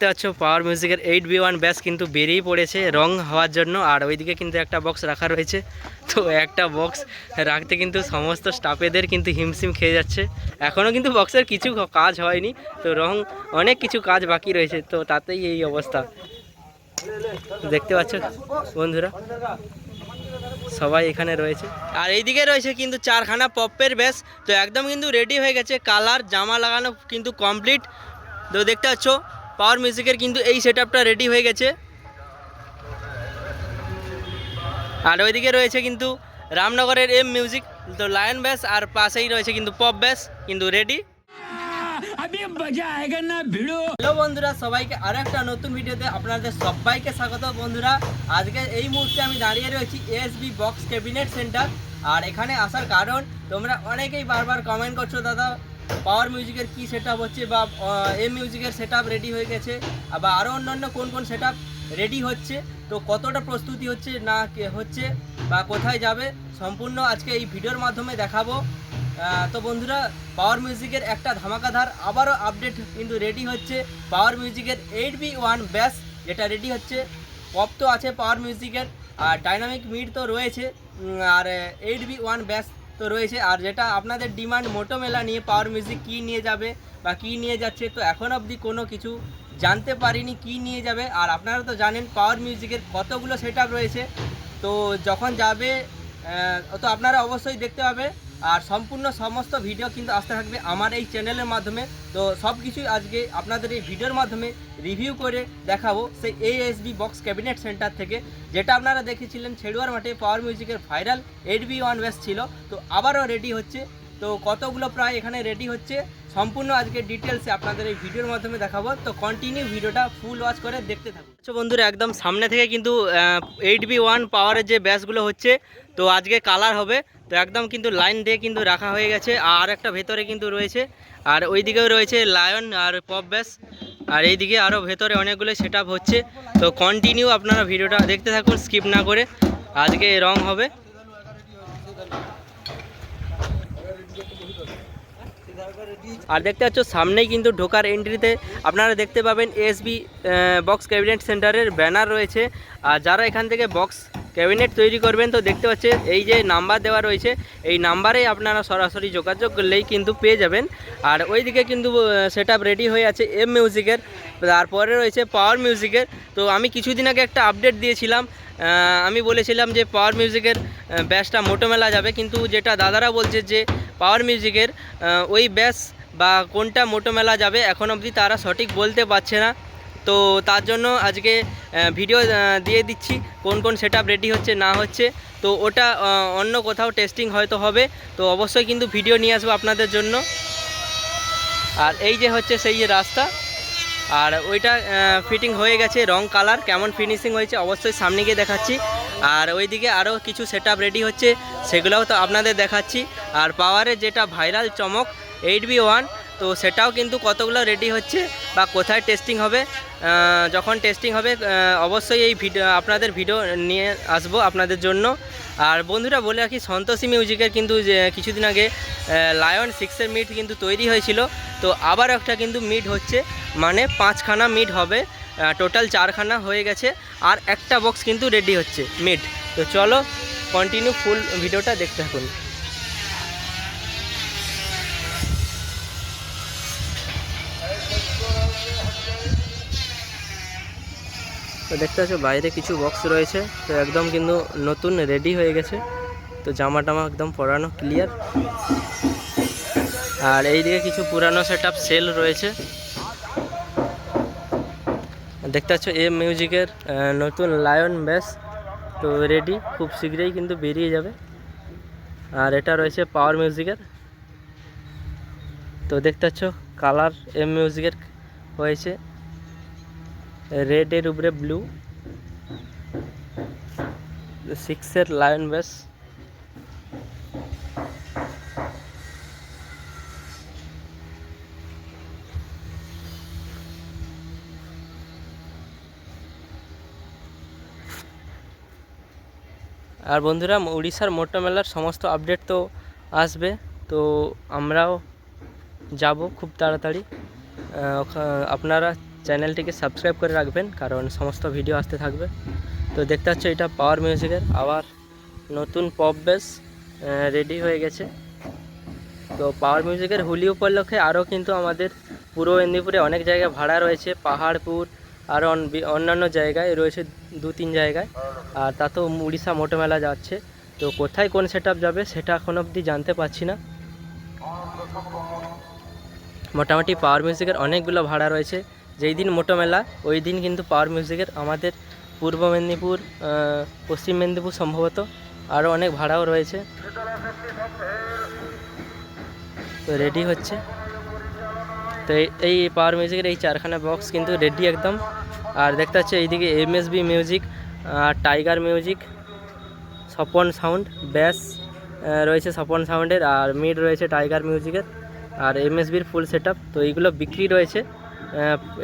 দেখতে পাচ্ছ পাওয়ার মিউজিকের এইট বি ওয়ান ব্যাস কিন্তু বেরিয়ে পড়েছে, রং হওয়ার জন্য। আর ওইদিকে কিন্তু একটা বক্স রাখা রয়েছে। তো একটা বক্স রাখতে কিন্তু সমস্ত স্টাফেদের কিন্তু হিমশিম খেয়ে যাচ্ছে। এখনও কিন্তু বক্সের কিছু কাজ হয়নি, তো রং, অনেক কিছু কাজ বাকি রয়েছে, তো তাতেই এই অবস্থা। দেখতে পাচ্ছ, বন্ধুরা, সবাই এখানে রয়েছে। আর এইদিকে রয়েছে কিন্তু চারখানা পপের ব্যাস তো একদম কিন্তু রেডি হয়ে গেছে। কালার জামা লাগানো কিন্তু কমপ্লিট তো দেখতে পাচ্ছ পাওয়ার মিউজিকের কিন্তু এই সেট রেডি হয়ে গেছে। আর ওইদিকে রয়েছে কিন্তু রামনগরের এম মিউজিক তো লায়ন ব্যাস আর পাশেই রয়েছে কিন্তু পপ ব্যাস কিন্তু রেডি হ্যালো বন্ধুরা সবাইকে আরও একটা নতুন ভিডিওতে আপনাদের সবাইকে স্বাগত। বন্ধুরা আজকে এই মুহূর্তে আমি দাঁড়িয়ে রয়েছি এসবি বক্স ক্যাবিনেট সেন্টার আর এখানে আসার কারণ তোমরা অনেকেই বারবার কমেন্ট করছ দাদা। পাওয়ার মিউজিকের কি সেট হচ্ছে বা এম মিউজিকের সেট রেডি হয়ে গেছে, বা আরও অন্যান্য কোন কোন সেট রেডি হচ্ছে, তো কতটা প্রস্তুতি হচ্ছে না হচ্ছে বা কোথায় যাবে, সম্পূর্ণ আজকে এই ভিডিওর মাধ্যমে দেখাবো। তো বন্ধুরা পাওয়ার মিউজিকের একটা ধামাকাধার আবারও আপডেট কিন্তু রেডি হচ্ছে। পাওয়ার মিউজিকের এইট বি ওয়ান ব্যাস যেটা রেডি হচ্ছে পপ তো আছে পাওয়ার মিউজিকের আর ডাইনামিক মিড তো রয়েছে আর এইট বি ওয়ান ব্যাস তো রয়েছে। আর যেটা আপনাদের ডিমান্ড মোটো মেলা নিয়ে পাওয়ার মিউজিক কী নিয়ে যাবে বা কী নিয়ে যাচ্ছে, তো এখন অবধি কোনো কিছু জানতে পারিনি কি নিয়ে যাবে। আর আপনারা তো জানেন পাওয়ার মিউজিকের কতগুলো সেট রয়েছে। তো যখন যাবে তো আপনারা অবশ্যই দেখতে পাবে। আর সম্পূর্ণ সমস্ত ভিডিও কিন্তু আসতে থাকবে আমার এই চ্যানেলের মাধ্যমে। তো সব কিছুই আজকে আপনাদের এই ভিডিওর মাধ্যমে রিভিউ করে দেখাবো সেই এএসবি বক্স ক্যাবিনেট সেন্টার থেকে, যেটা আপনারা দেখেছিলেন ছেড়ুয়ার মাঠে পাওয়ার মিউজিকের viral eight B one bass ছিল। তো আবারও রেডি হচ্ছে। তো কতগুলো প্রায় এখানে রেডি হচ্ছে, সম্পূর্ণ আজকে ডিটেলসে আপনাদের এই ভিডিওর মাধ্যমে দেখাবো। তো কন্টিনিউ ভিডিওটা ফুল ওয়াচ করে দেখতে থাকুন। আচ্ছা বন্ধুরা, একদম সামনে থেকে কিন্তু এইট বি ওয়ান পাওয়ারের যে ব্যাসগুলো হচ্ছে, তো আজকে কালার হবে। তো একদম কিন্তু লাইন দিয়ে কিন্তু রাখা হয়ে গেছে, আর একটা ভেতরে কিন্তু রয়েছে, আর ওই দিকেও রয়েছে লায়ন আর পপ ব্যাস, আর এইদিকে আরও ভেতরে অনেকগুলো সেট হচ্ছে, তো কন্টিনিউ আপনারা ভিডিওটা দেখতে থাকুন স্কিপ না করে, আজকে রং হবে। আর দেখতে পাচ্ছ, সামনেই কিন্তু ঢোকার এন্ট্রিতে আপনারা দেখতে পাবেন এসবি বক্স ক্যাবিনেট সেন্টারের ব্যানার রয়েছে, আর যারা এখান থেকে বক্স ক্যাবিনেট তৈরি করবেন তো দেখতে পাচ্ছেন, এই যে নাম্বার দেওয়া রয়েছে, এই নাম্বারে আপনারা সরাসরি যোগাযোগ করলেই কিন্তু পেয়ে যাবেন। আর ওইদিকে কিন্তু সেট রেডি হয়ে আছে এম মিউজিকের তারপরে রয়েছে পাওয়ার মিউজিকের তো আমি কিছুদিন আগে একটা আপডেট দিয়েছিলাম আমি বলেছিলাম যে পাওয়ার মিউজিকের ব্যাসটা মোটো মেলা যাবে, কিন্তু যেটা দাদারা বলছে যে পাওয়ার মিউজিকের ওই ব্যাস বা কোনটা মোটো মেলা যাবে, এখন অবধি তারা সঠিক বলতে পারছে না। তো তার জন্য আজকে ভিডিও দিয়ে দিচ্ছি কোন কোন সেট রেডি হচ্ছে, না হচ্ছে। তো ওটা অন্য কোথাও টেস্টিং হয়তো হবে। তো অবশ্যই কিন্তু ভিডিও নিয়ে আসব আপনাদের জন্য। আর এই যে হচ্ছে সেই যে রাস্তা, আর ওইটা ফিটিং হয়ে গেছে রং কালার কেমন ফিনিশিং হয়েছে অবশ্যই সামনে গিয়ে দেখাচ্ছি। আর ওইদিকে আরও কিছু সেট রেডি হচ্ছে, সেগুলোও তো আপনাদের দেখাচ্ছি। আর পাওয়ারের যেটা ভাইরাল চমক এইট বি ওয়ান তো সেটাও কিন্তু কতগুলো রেডি হচ্ছে বা কোথায় টেস্টিং হবে যখন টেস্টিং হবে অবশ্যই এই ভিডিও আপনাদের ভিডিও নিয়ে আসব আপনাদের জন্য। আর বন্ধুরা বলে রাখি, সন্তোষী মিউজিকের কিন্তু যে, কিছুদিন আগে লায়ন সিক্সের মিট কিন্তু তৈরি হয়েছিল। তো আবার একটা কিন্তু মিট হচ্ছে মানে পাঁচখানা মিট হবে টোটাল চারখানা হয়ে গেছে, আর একটা বক্স কিন্তু রেডি হচ্ছে মিট তো চলো কন্টিনিউ ফুল ভিডিওটা দেখতে থাকুন। তো দেখতে পাচ্ছ, বাইরে কিছু বক্স রয়েছে। তো একদম কিন্তু নতুন রেডি হয়ে গেছে। তো জামা টামা একদম পরানো ক্লিয়ার আর এইদিকে কিছু পুরানো সেট সেল রয়েছে। দেখতে পাচ্ছ এ মিউজিকের নতুন লায়ন ব্যাস তো রেডি খুব শীঘ্রই কিন্তু বেরিয়ে যাবে। আর এটা রয়েছে পাওয়ার মিউজিকের তো দেখতে পাচ্ছ কালার এম মিউজিকের হয়েছে। রেডের উপরে ব্লু সিক্সের লায়ন ব্যাস আর বন্ধুরা উড়িষ্যার মোটো মেলার সমস্ত আপডেট তো আসবে, তো আমরাও যাব খুব তাড়াতাড়ি। আপনারা চ্যানেলটিকে সাবস্ক্রাইব করে রাখবেন, কারণ সমস্ত ভিডিও আসতে থাকবে। তো দেখতে পাচ্ছ এটা পাওয়ার মিউজিকের আবার নতুন পপ বেস রেডি হয়ে গেছে। তো পাওয়ার মিউজিকের হোলি উপলক্ষে আরও কিন্তু আমাদের পূর্ব মেদিনীপুরে অনেক জায়গায় ভাড়া রয়েছে। পাহাড়পুর আর অন্যান্য জায়গায় রয়েছে দু, তিন জায়গায়। আর তা তো উড়িষ্যা মোটো মেলা যাচ্ছে। তো কোথায় কোন সেট যাবে সেটা এখন অবধি জানতে পারছি না। মোটামুটি পাওয়ার মিউজিকের অনেকগুলো ভাড়া রয়েছে। যেই দিন মোটো মেলা, ওই দিন কিন্তু পাওয়ার মিউজিকের আমাদের পূর্ব মেদিনীপুর পশ্চিম মেদিনীপুর সম্ভবত আরও অনেক ভাড়াও রয়েছে। তো রেডি হচ্ছে। তো এই- পাওয়ার মিউজিকের এই চারখানা বক্স কিন্তু রেডি একদম। আর দেখতে পাচ্ছি এইদিকে এমএসবি মিউজিক আর tiger music Swapan sound bass রয়েছে স্বপন সাউন্ডের আর মিড রয়েছে টাইগার মিউজিকের আর এমএসবির ফুল সেট তো এইগুলো বিক্রি রয়েছে।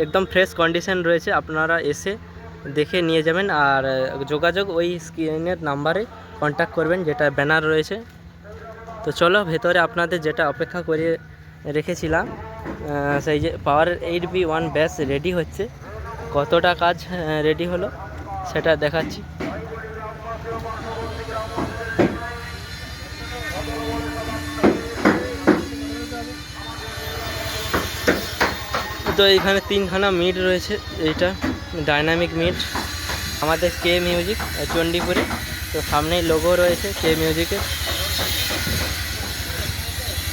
একদম ফ্রেশ কন্ডিশন রয়েছে, আপনারা এসে দেখে নিয়ে যাবেন আর যোগাযোগ ওই স্ক্রিনের নাম্বারে কন্ট্যাক্ট করবেন, যেটা ব্যানার রয়েছে। তো চলো, ভেতরে আপনাদের যেটা অপেক্ষা করে রেখেছিলাম সেই যে power eight B one bass ready হচ্ছে। কতটা কাজ রেডি হলো, সেটা দেখাচ্ছি। তো এইখানে তিনখানা মিড রয়েছে, এইটা ডাইনামিক মিড আমাদের কে মিউজিক চণ্ডীপুরে। তো সামনেই লোগো রয়েছে কে মিউজিকের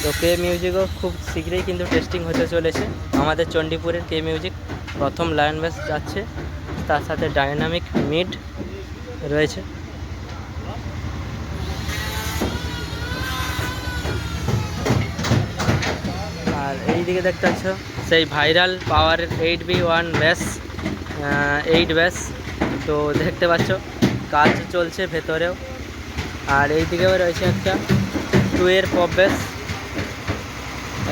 তো কে মিউজিকও খুব শীঘ্রই কিন্তু টেস্টিং হতে চলেছে। আমাদের চণ্ডীপুরের কে মিউজিক প্রথম লায়ন ব্যাস যাচ্ছে। তার সাথে ডাইনামিক মিড রয়েছে। আর এই দিকে দেখতে পাচ্ছ সেই viral power eight B one bass eight bass. তো দেখতে পাচ্ছ, কাজ চলছে ভেতরেও। আর এই দিকেও রয়েছে একটা টু এর পপ ব্যাস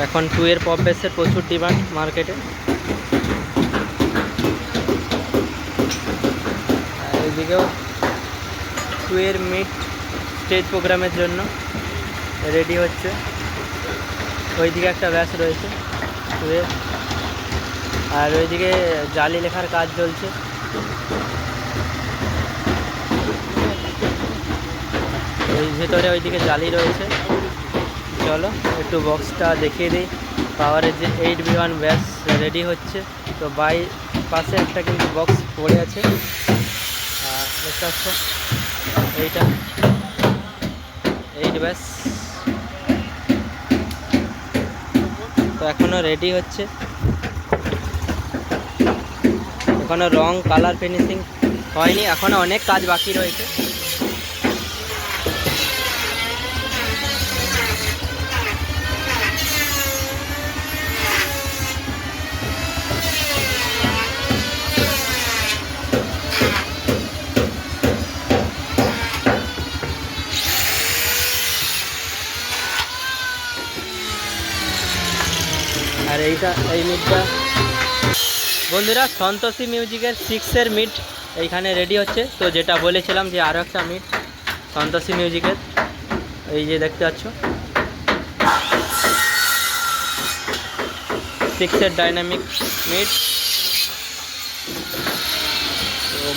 এখন টু এর পপ ব্যাসের প্রচুর ডিমান্ড মার্কেটে এইদিকেও টু এর মিট স্টেজ প্রোগ্রামের জন্য রেডি হচ্ছে। ওইদিকে একটা ব্যাস রয়েছে। আর ওইদিকে জালি লেখার কাজ চলছে। ওই ভেতরে ওইদিকে জালি রয়েছে। চলো, একটু বক্সটা দেখিয়ে দিই। পাওয়ারের যে eight B one bass ready হচ্ছে। তো বাই পাশে একটা কিন্তু বক্স পড়ে আছে। আর দেখতে পাচ্ছ, এইটা। এইট ব্যাস। এখনও রেডি হচ্ছে। এখনও রং কালার ফিনিশিং হয়নি এখনও অনেক কাজ বাকি রয়েছে। এইটা এই মিটটা। বন্ধুরা, সন্তোষী মিউজিকের সিক্সের মিট এইখানে রেডি হচ্ছে। তো যেটা বলেছিলাম যে আরও একটা মিট, সন্তোষী মিউজিকের। এই যে দেখতে পাচ্ছ। সিক্সের ডাইনামিক মিট।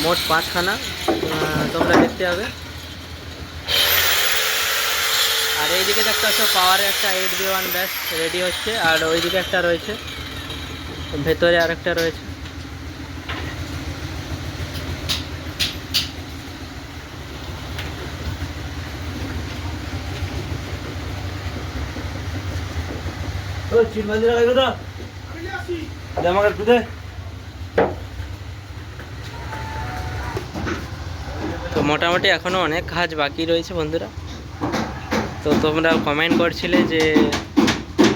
মোট পাঁচখানা তোমরা দেখতে হবে আর এইদিকে দেখতে পাচ্ছ পাওয়ারে একটা eight B one bass ready হচ্ছে, আর ওইদিকে একটা রয়েছে, ভেতরে আরেকটা রয়েছে। তো। মোটামুটি এখনও অনেক কাজ বাকি রয়েছে বন্ধুরা। তো তোমরা কমেন্ট করছিলে যে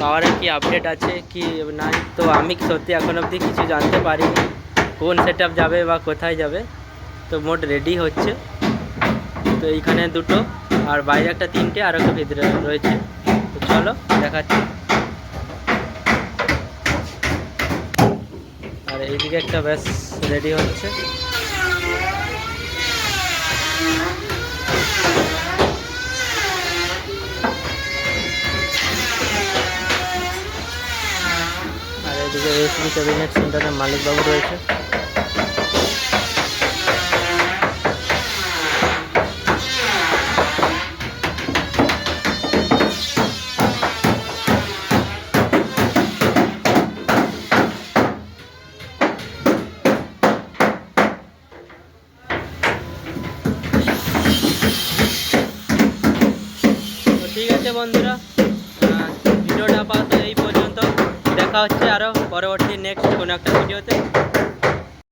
পাওয়ারের কি আপডেট আছে, কি নাই? তো আমি সত্যি এখন অবধি কিছু জানতে পারিনি কোন সেট যাবে বা কোথায় যাবে। তো মোট রেডি হচ্ছে। তো এইখানে দুটো আর বাইরে একটা তিনটে আর একটা ভিতরে রয়েছে। তো চলো দেখাচ্ছি। আর এইদিকে একটা ব্যাস রেডি হচ্ছে। এদিকে ক্যাবিনেট সেন্টারের মালিকবাবু রয়েছে। ঠিক আছে বন্ধুরা ভিডিওটা আপাতত এই পর্যন্ত। দেখা হচ্ছে আরও পরবর্তী নেক্সট কোনো একটা ভিডিওতে